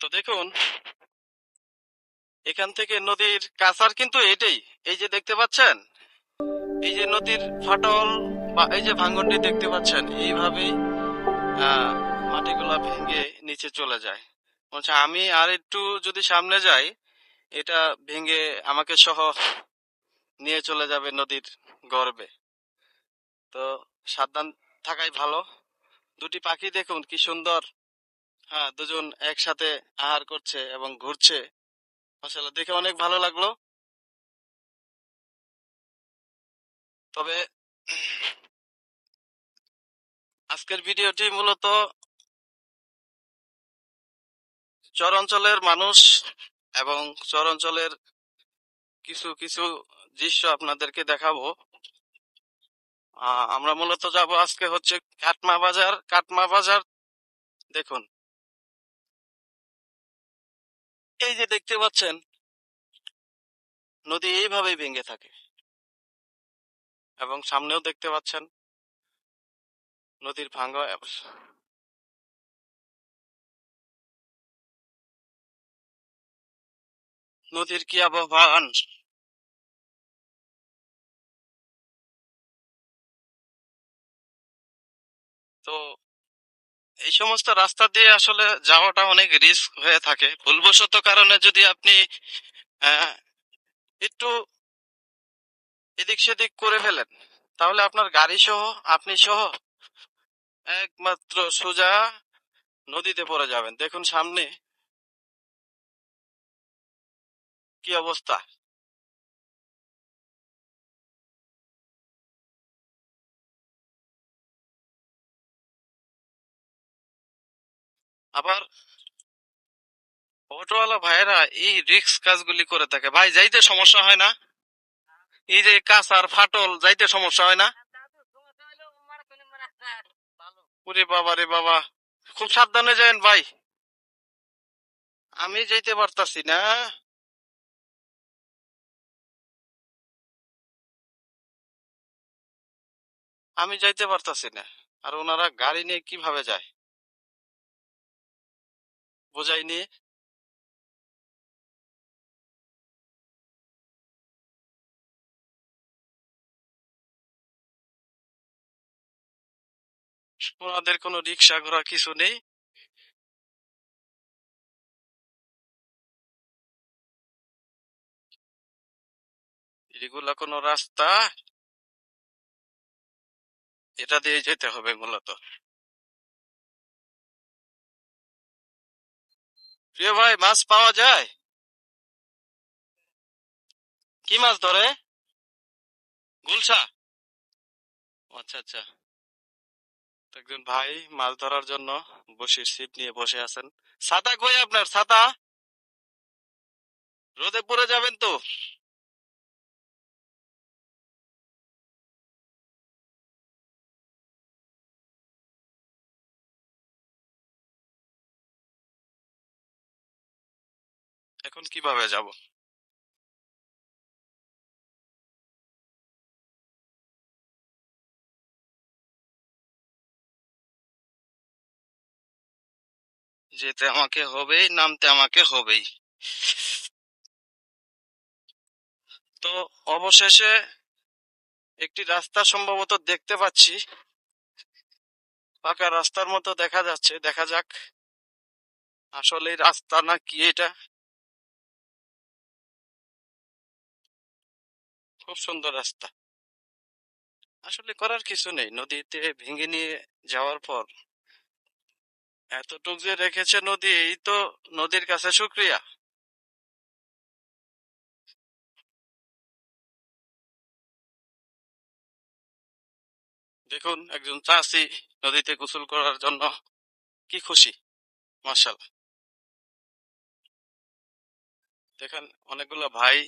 তো দেখুন, এখান থেকে নদীর কাছার কিন্তু এটাই। এই যে দেখতে পাচ্ছেন, এই যে নদীর ফাটল বা এই যে ভাঙ্গনটি দেখতে পাচ্ছেন, এইভাবেই মাটিগুলা ভেঙে নিচে চলে যায়। বলছে, আমি আর একটু যদি সামনে যাই, এটা ভেঙে আমাকে সহ নিয়ে চলে যাবে নদীর গর্বে। তো সাবধান থাকাই ভালো। দুটি পাখি দেখুন, কি সুন্দর। হ্যাঁ দুজন একসাথে আহার করছে এবং ঘুরছে। মাশাআল্লাহ, দেখে অনেক ভালো লাগল। তবে আজকের ভিডিওটি মূলত চর অঞ্চলের মানুষ এবং চর অঞ্চলের কিছু কিছু দৃশ্য আপনাদেরকে দেখাবো। আমরা মূলত যাব আজকে হচ্ছে কাটমা বাজার। কাটমা বাজার, দেখুন। এই যে দেখতে পাচ্ছেন, নদী এইভাবেই ভেঙে থাকে এবং সামনেও দেখতে পাচ্ছেন, নদীর ভাঙ্গা। নদীর কি আবহাওয়ান তো এই সমস্ত রাস্তা দিয়ে আসলে যাওয়াটা অনেক রিস্ক হয়ে থাকে। ভুলবশত কারণে যদি আপনি একটু এদিক সেদিক করে ফেলেন, তাহলে আপনার গাড়ি সহ, আপনি সহ একমাত্র সোজা নদীতে পড়ে যাবেন। দেখুন সামনে কি অবস্থা। আবার অটোওয়ালা ভাইয়েরা এই রিক্স কাজগুলি করে থাকে। ভাই, যাইতে সমস্যা হয় না? এই যে কাঁচার ফাটল, যাইতে সমস্যা হয় না? ওরে বাবা রে বাবা, খুব সাবধানে যাবেন ভাই। আমি যাইতে পারতাছি না। আমি যাইতে পারতাছি না। আর ওনারা গাড়ি নিয়ে কীভাবে যায়? বোঝাই নিয়ে ওনাদের কোনো রিক্সা ঘোড়া কিছু নেই। এগুলা কোনো রাস্তা? এটা দিয়ে যেতে হবে মূলত। প্রিয় ভাই, মাছ পাওয়া যায়? কি মাছ ধরে? গুলশা? আচ্ছা আচ্ছা। একজন ভাই মাছ ধরার জন্য বসে ছিপ নিয়ে বসে আছেন। ছাতা কই আপনার? ছাতা রোদে পড়ে যাবেন তো। এখন কীভাবে যাব? যেতে আমাকে হবেই, নামতে আমাকে হবেই। তো অবশেষে একটি রাস্তা সম্ভবত দেখতে পাচ্ছি। পাকা রাস্তার মতো দেখা যাচ্ছে, দেখা যাক। আসলে রাস্তা না কি এটা? খুব সুন্দর রাস্তা। আসলে করার কিছু নেই। নদীতে ভেঙে নিয়ে যাওয়ার পর এতটুক যে রেখেছে নদী, এই তো নদীর কাছে শুক্রিয়া। দেখুন, একজন চাষি নদীতে গোসল করার জন্য কি খুশি মার্শাল দেখেন, অনেকগুলো ভাই